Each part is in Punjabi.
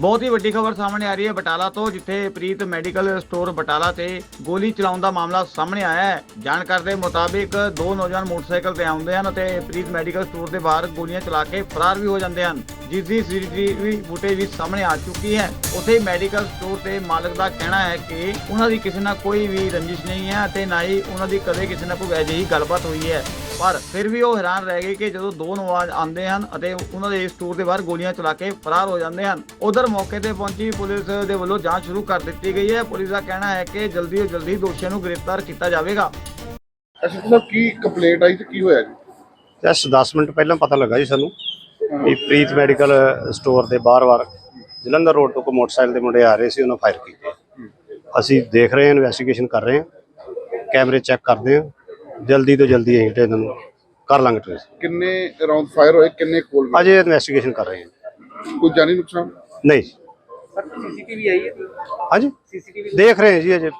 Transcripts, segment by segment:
ਬਹੁਤ ਹੀ ਵੱਡੀ ਖਬਰ ਸਾਹਮਣੇ ਆ ਰਹੀ ਹੈ ਬਟਾਲਾ ਤੋਂ, ਜਿੱਥੇ ਪ੍ਰੀਤ ਮੈਡੀਕਲ ਸਟੋਰ ਬਟਾਲਾ ਤੇ ਗੋਲੀ ਚਲਾਉਣ ਦਾ ਮਾਮਲਾ ਸਾਹਮਣੇ ਆਇਆ ਹੈ। ਜਾਣਕਾਰੀ ਦੇ ਮੁਤਾਬਿਕ ਦੋ ਨੌਜਵਾਨ ਮੋਟਰਸਾਈਕਲ ਤੇ ਆਉਂਦੇ ਹਨ ਅਤੇ ਪ੍ਰੀਤ ਮੈਡੀਕਲ ਸਟੋਰ ਦੇ ਬਾਹਰ ਗੋਲੀਆਂ ਚਲਾ ਕੇ ਫਰਾਰ ਵੀ ਹੋ ਜਾਂਦੇ ਹਨ। ਜਿਸ ਦੀ ਸੀਸੀਟੀਵੀ ਫੁਟੇਜ ਵੀ ਸਾਹਮਣੇ ਆ ਚੁੱਕੀ ਹੈ। ਉੱਥੇ ਮੈਡੀਕਲ ਸਟੋਰ ਦੇ ਮਾਲਕ ਦਾ ਕਹਿਣਾ ਹੈ ਕਿ ਉਹਨਾਂ ਦੀ ਕਿਸੇ ਨਾਲ ਕੋਈ ਵੀ ਰੰਜਿਸ਼ ਨਹੀਂ ਹੈ ਅਤੇ ਨਾ ਹੀ ਉਹਨਾਂ ਦੀ ਕਦੇ ਕਿਸੇ ਨਾਲ ਕੋਈ ਅਜਿਹੀ ਗੱਲਬਾਤ ਹੋਈ ਹੈ। ਪਰ ਫਿਰ ਵੀ ਉਹ ਹੈਰਾਨ ਰਹਿ ਗਏ ਕਿ ਜਦੋਂ ਦੋ ਨੌਜਵਾਨ ਆਉਂਦੇ ਹਨ ਅਤੇ ਉਹਨਾਂ ਦੇ ਸਟੋਰ ਦੇ ਬਾਹਰ ਗੋਲੀਆਂ ਚਲਾ ਕੇ ਫਰਾਰ ਹੋ ਜਾਂਦੇ ਹਨ। ਉਧਰ ਮੌਕੇ ਤੇ ਪਹੁੰਚੀ ਪੁਲਿਸ ਦੇ ਵੱਲੋਂ ਜਾਂਚ ਸ਼ੁਰੂ ਕਰ ਦਿੱਤੀ ਗਈ ਹੈ। ਪੁਲਿਸ ਦਾ ਕਹਿਣਾ ਹੈ ਕਿ ਜਲਦੀ ਤੋਂ ਜਲਦੀ ਦੋਸ਼ੀਆਂ ਨੂੰ ਗ੍ਰਿਫਤਾਰ ਕੀਤਾ ਜਾਵੇਗਾ। ਐਸਪੀ ਸਾਹਿਬ ਕੀ ਕੰਪਲੇਂਟ ਆਈ ਤੇ ਕੀ ਹੋਇਆ ਜੀ? ਜਸਟ 10 ਮਿੰਟ ਪਹਿਲਾਂ ਪਤਾ ਲੱਗਾ ਜੀ ਸਾਨੂੰ ਕਿ ਪ੍ਰੀਤ ਮੈਡੀਕਲ ਸਟੋਰ ਦੇ ਬਾਹਰ-ਬਾਹਰ ਜਲੰਧਰ ਰੋਡ ਤੋਂ ਕੋ ਮੋਟਰਸਾਈਕਲ ਦੇ ਮੁੰਡੇ ਆ ਰਹੇ ਸੀ ਉਹਨਾਂ ਫਾਇਰ ਕੀਤੇ। ਅਸੀਂ ਦੇਖ ਰਹੇ ਹਾਂ ਇਨਵੈਸਟੀਗੇਸ਼ਨ ਕਰ ਰਹੇ ਹਾਂ ਕੈਮਰੇ ਚੈੱਕ ਕਰਦੇ ਹਾਂ। ਜਲਦੀ ਤੋਂ ਜਲਦੀ ਅਸੀਂ ਤੇ ਇਹਨਾਂ ਨੂੰ ਕਰ ਲਾਂਗੇ ਟ੍ਰੇਸ ਕਿੰਨੇ ਰਾਉਂਡ ਫਾਇਰ ਹੋਏ ਕਿੰਨੇ ਕੋਲ ਅਜੇ ਇਨਵੈਸਟੀਗੇਸ਼ਨ ਕਰ ਰਹੇ ਹਾਂ। ਕੋਈ ਜਾਨੀ ਨੁਕਸਾਨ? ਨਹੀਂ। ਸਰ ਸੀਸੀਟੀਵੀ ਆਈ ਹੈ? ਹਾਂਜੀ। ਸੀਸੀਟੀਵੀ ਦੇਖ ਰਹੇ ਹਾਂ ਜੀ ਅਜੇ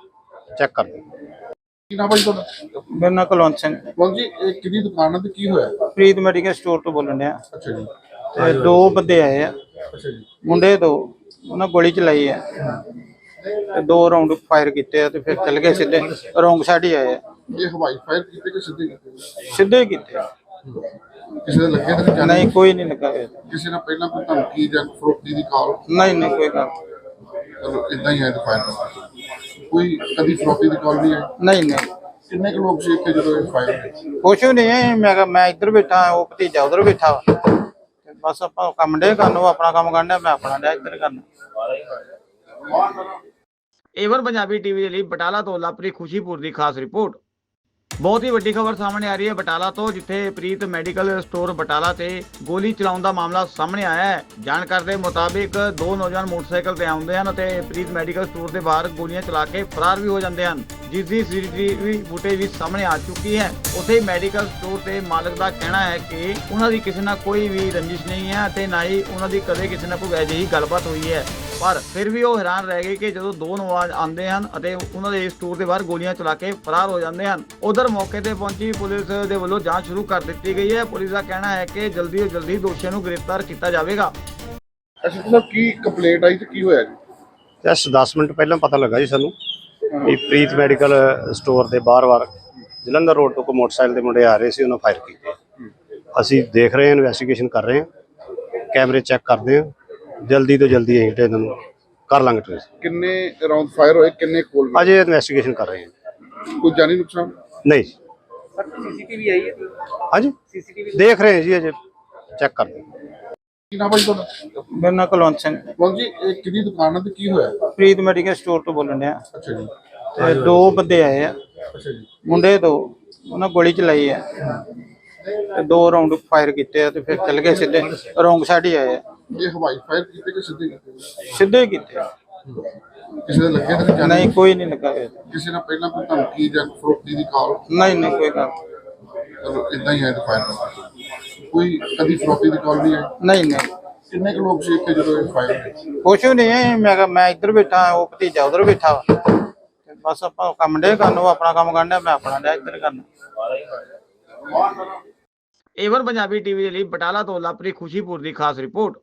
ਚੈੱਕ ਕਰਦੇ ਹਾਂ। ਕੀ ਨਾਮ ਹੈ ਜੀ ਤੁਹਾਡਾ? ਮੇਰਾ ਨਾਮ ਕੁਲਵੰਤ ਸਿੰਘ। ਕੌਣ ਜੀ ਇਹ ਕਿਹਦੀ ਦੁਕਾਨ ਹੈ ਤੇ ਕੀ ਹੋਇਆ? ਪ੍ਰੀਤ ਮੈਡੀਕਲ ਸਟੋਰ ਤੋਂ ਬੋਲਣ ਡਿਆ। ਅੱਛਾ ਜੀ। ਤੇ ਦੋ ਬੰਦੇ ਆਏ ਆ। ਅੱਛਾ ਜੀ। ਮੁੰਡੇ ਦੋ ਉਹਨਾਂ ਗੋਲੀ ਚਲਾਈ ਆ। ਤੇ ਦੋ ਰਾਉਂਡ ਫਾਇਰ ਕੀਤੇ ਆ ਤੇ ਫਿਰ ਚੱਲ ਗਏ ਸਿੱਧੇ। ਰੋਂਗ ਸਾਈਡ ਹੀ ਆਏ ਆ। ਇਹ ਹਵਾਈ ਫਾਇਰ ਕੀਤੇ ਕਿ ਸਿੱਧੇ ਕੀਤੇ? ਸਿੱਧੇ ਹੀ ਕੀਤੇ। ਕਿਸੇ ਦੇ ਲੱਗੇ ਤੇ ਨਹੀਂ ਕੋਈ ਨਹੀਂ ਲੱਗਾ ਹੋਇਆ। ਕਿਸੇ ਨਾਲ ਪਹਿਲਾਂ ਕੋਈ ਧਮਕੀ ਜਾਂ ਫਰੋਤੀ ਦੀ ਕਾਲ? ਨਹੀਂ ਨਹੀਂ ਕੋਈ ਗੱਲ ਚਲੋ ਇਦਾਂ ਹੀ ਹੈ ਫਾਇਰ ਕੋਈ ਕਦੀ ਫਰੋਤੀ ਦੀ ਕਾਲ ਨਹੀਂ ਆਈ? ਨਹੀਂ ਨਹੀਂ। ਕਿੰਨੇ ਕੁ ਲੋਕ ਸੀ ਇੱਥੇ ਜਦੋਂ ਇਹ ਫਾਇਰ ਕੁਛ ਵੀ ਨਹੀਂ ਹੈ ਮੈਂ ਕਿਹਾ ਮੈਂ ਇੱਧਰ ਬੈਠਾ ਉਹ ਭਤੀਜਾ ਉਧਰ ਬੈਠਾ ਵਾ। ਤੇ ਬਸ ਆਪਾਂ ਕੰਮ ਡੇ ਕਰਨ ਉਹ ਆਪਣਾ ਕੰਮ ਕਰਨਾ ਮੈਂ ਆਪਣਾ ਡਿਆ ਇੱਧਰ ਕਰਨਾ। ਏਵਨ ਪੰਜਾਬੀ ਟੀਵੀ ਦੇ ਲਈ ਬਟਾਲਾ ਤੋਂ ਲਾਪਰੀ ਖੁਸ਼ੀਪੁਰ ਦੀ ਖਾਸ ਰਿਪੋਰਟ। ਬਹੁਤ ਹੀ ਵੱਡੀ ਖਬਰ ਸਾਹਮਣੇ ਆ ਰਹੀ ਹੈ ਬਟਾਲਾ ਤੋਂ, ਜਿੱਥੇ ਪ੍ਰੀਤ ਮੈਡੀਕਲ ਸਟੋਰ ਬਟਾਲਾ ਤੇ ਗੋਲੀ ਚਲਾਉਣ ਦਾ ਮਾਮਲਾ ਸਾਹਮਣੇ ਆਇਆ ਹੈ। ਜਾਣਕਾਰੀ ਦੇ ਮੁਤਾਬਿਕ ਦੋ ਨੌਜਵਾਨ ਮੋਟਰਸਾਈਕਲ ਤੇ ਆਉਂਦੇ ਹਨ ਅਤੇ ਪ੍ਰੀਤ ਮੈਡੀਕਲ ਸਟੋਰ ਦੇ ਬਾਹਰ ਗੋਲੀਆਂ ਚਲਾ ਕੇ ਫਰਾਰ ਵੀ ਹੋ ਜਾਂਦੇ ਹਨ। ਜਿਸ ਦੀ ਸੀਸੀਟੀਵੀ ਫੁਟੇਜ ਵੀ ਸਾਹਮਣੇ ਆ ਚੁੱਕੀ ਹੈ। ਉੱਥੇ ਮੈਡੀਕਲ ਸਟੋਰ ਦੇ ਮਾਲਕ ਦਾ ਕਹਿਣਾ ਹੈ ਕਿ ਉਹਨਾਂ ਦੀ ਕਿਸੇ ਨਾਲ ਕੋਈ ਵੀ ਰੰਜਿਸ਼ ਨਹੀਂ ਹੈ ਅਤੇ ਨਾ ਹੀ ਉਹਨਾਂ ਦੀ ਕਦੇ ਕਿਸੇ ਨਾਲ ਕੋਈ ਅਜਿਹੀ ਗੱਲਬਾਤ ਹੋਈ ਹੈ। ਪਰ ਫਿਰ ਵੀ ਉਹ ਹੈਰਾਨ ਰਹਿ ਗਏ ਕਿ ਜਦੋਂ ਦੋ ਨੌਜਵਾਨ ਆਉਂਦੇ ਹਨ ਅਤੇ ਉਹਨਾਂ ਦੇ ਸਟੋਰ ਦੇ ਬਾਹਰ ਗੋਲੀਆਂ ਚਲਾ ਕੇ ਫਰਾਰ ਹੋ ਜਾਂਦੇ ਹਨ। ਉਧਰ ਮੌਕੇ ਤੇ ਪਹੁੰਚੀ ਪੁਲਿਸ ਦੇ ਵੱਲੋਂ ਜਾਂਚ ਸ਼ੁਰੂ ਕਰ ਦਿੱਤੀ ਗਈ ਹੈ। ਪੁਲਿਸ ਦਾ ਕਹਿਣਾ ਹੈ ਕਿ ਜਲਦੀ ਤੋਂ ਜਲਦੀ ਦੋਸ਼ੀਆਂ ਨੂੰ ਗ੍ਰਿਫਤਾਰ ਕੀਤਾ ਜਾਵੇਗਾ। ਐਸਪੀ ਸਾਹਿਬ ਕੀ ਕੰਪਲੇਂਟ ਆਈ ਤੇ ਕੀ ਹੋਇਆ ਜੀ? ਜਸਟ 10 ਮਿੰਟ ਪਹਿਲਾਂ ਪਤਾ ਲੱਗਾ ਜੀ ਸਾਨੂੰ ਕਿ ਪ੍ਰੀਤ ਮੈਡੀਕਲ ਸਟੋਰ ਦੇ ਬਾਹਰ-ਬਾਹਰ ਜਲੰਧਰ ਰੋਡ ਤੋਂ ਕੋ ਮੋਟਰਸਾਈਕਲ ਦੇ ਮੁੰਡੇ ਆ ਰਹੇ ਸੀ ਉਹਨਾਂ ਫਾਇਰ ਕੀਤੇ। ਅਸੀਂ ਦੇਖ ਰਹੇ ਹਾਂ ਇਨਵੈਸਟੀਗੇਸ਼ਨ ਕਰ ਰਹੇ ਹਾਂ ਕੈਮਰੇ ਚੈੱਕ ਕਰਦੇ ਹਾਂ। ਜਲਦੀ ਤੋਂ ਜਲਦੀ ਅਸੀਂ ਤੇ ਇਹਨਾਂ ਨੂੰ ਕਰ ਲਾਂਗੇ ਟ੍ਰੇਸ ਕਿੰਨੇ ਰਾਉਂਡ ਫਾਇਰ ਹੋਏ ਕਿੰਨੇ ਕੋਲ ਅਜੇ ਇਨਵੈਸਟੀਗੇਸ਼ਨ ਕਰ ਰਹੇ ਹਾਂ। ਕੋਈ ਜਾਨੀ ਨੁਕਸਾਨ? ਨਹੀਂ। ਸਰ ਸੀਸੀਟੀਵੀ ਆਈ ਹੈ? ਹਾਂਜੀ। ਸੀਸੀਟੀਵੀ ਦੇਖ ਰਹੇ ਹਾਂ ਜੀ ਅਜੇ ਚੈੱਕ ਕਰਦੇ ਹਾਂ। ਕੀ ਨਾਮ ਹੈ ਜੀ ਤੁਹਾਡਾ? ਮੇਰਾ ਨਾਮ ਕੁਲਵੰਤ ਸਿੰਘ। ਕੌਣ ਜੀ ਇਹ ਕਿਹਦੀ ਦੁਕਾਨ ਹੈ ਤੇ ਕੀ ਹੋਇਆ? ਪ੍ਰੀਤ ਮੈਡੀਕਲ ਸਟੋਰ ਤੋਂ ਬੋਲਣ ਡਿਆ। ਅੱਛਾ ਜੀ। ਤੇ ਦੋ ਬੰਦੇ ਆਏ ਆ। ਅੱਛਾ ਜੀ। ਮੁੰਡੇ ਦੋ ਉਹਨਾਂ ਗੋਲੀ ਚਲਾਈ ਆ। ਤੇ ਦੋ ਰਾਉਂਡ ਫਾਇਰ ਕੀਤੇ ਆ ਤੇ ਫਿਰ ਚੱਲ ਗਏ ਸਿੱਧੇ ਰੋਂਗ ਸਾਈਡ ਹੀ ਆਏ ਆ। ਇਹ ਹਵਾਈ ਫਾਇਰ ਕੀਤੇ ਕਿ ਸਿੱਧੇ ਕੀਤੇ? ਸਿੱਧੇ ਹੀ ਕੀਤੇ। ਕਿਸੇ ਦੇ ਲੱਗੇ ਤੇ ਨਹੀਂ ਕੋਈ ਨਹੀਂ ਲੱਗਾ ਹੋਇਆ। ਕਿਸੇ ਨਾਲ ਪਹਿਲਾਂ ਕੋਈ ਧਮਕੀ ਜਾਂ ਫਰੋਤੀ ਦੀ ਕਾਲ? ਨਹੀਂ ਨਹੀਂ ਕੋਈ ਗੱਲ ਚਲੋ ਇਦਾਂ ਹੀ ਹੈ ਤੇ ਫਾਇਰ ਕੋਈ ਕਦੀ ਫਰੋਤੀ ਦੀ ਕਾਲ ਨਹੀਂ ਆਈ? ਨਹੀਂ ਨਹੀਂ। ਕਿੰਨੇ ਕੁ ਲੋਕ ਸੀ ਇੱਥੇ ਜਦੋਂ ਇਹ ਫਾਇਰ ਕੁਛ ਵੀ ਨਹੀਂ ਹੈ ਮੈਂ ਕਿਹਾ ਮੈਂ ਇੱਧਰ ਬੈਠਾ ਉਹ ਭਤੀਜਾ ਉਧਰ ਬੈਠਾ ਵਾ। ਤੇ ਬਸ ਆਪਾਂ ਕੰਮ ਡੇ ਕਰਨ ਉਹ ਆਪਣਾ ਕੰਮ ਕਰਨਾ ਮੈਂ ਆਪਣਾ ਡਿਆ ਇੱਧਰ ਕਰਨਾ। ਏਵਨ ਪੰਜਾਬੀ ਟੀਵੀ ਦੇ ਲਈ ਬਟਾਲਾ ਤੋਂ ਲਾਪਰੀ ਖੁਸ਼ੀਪੁਰ ਦੀ ਖਾਸ ਰਿਪੋਰਟ।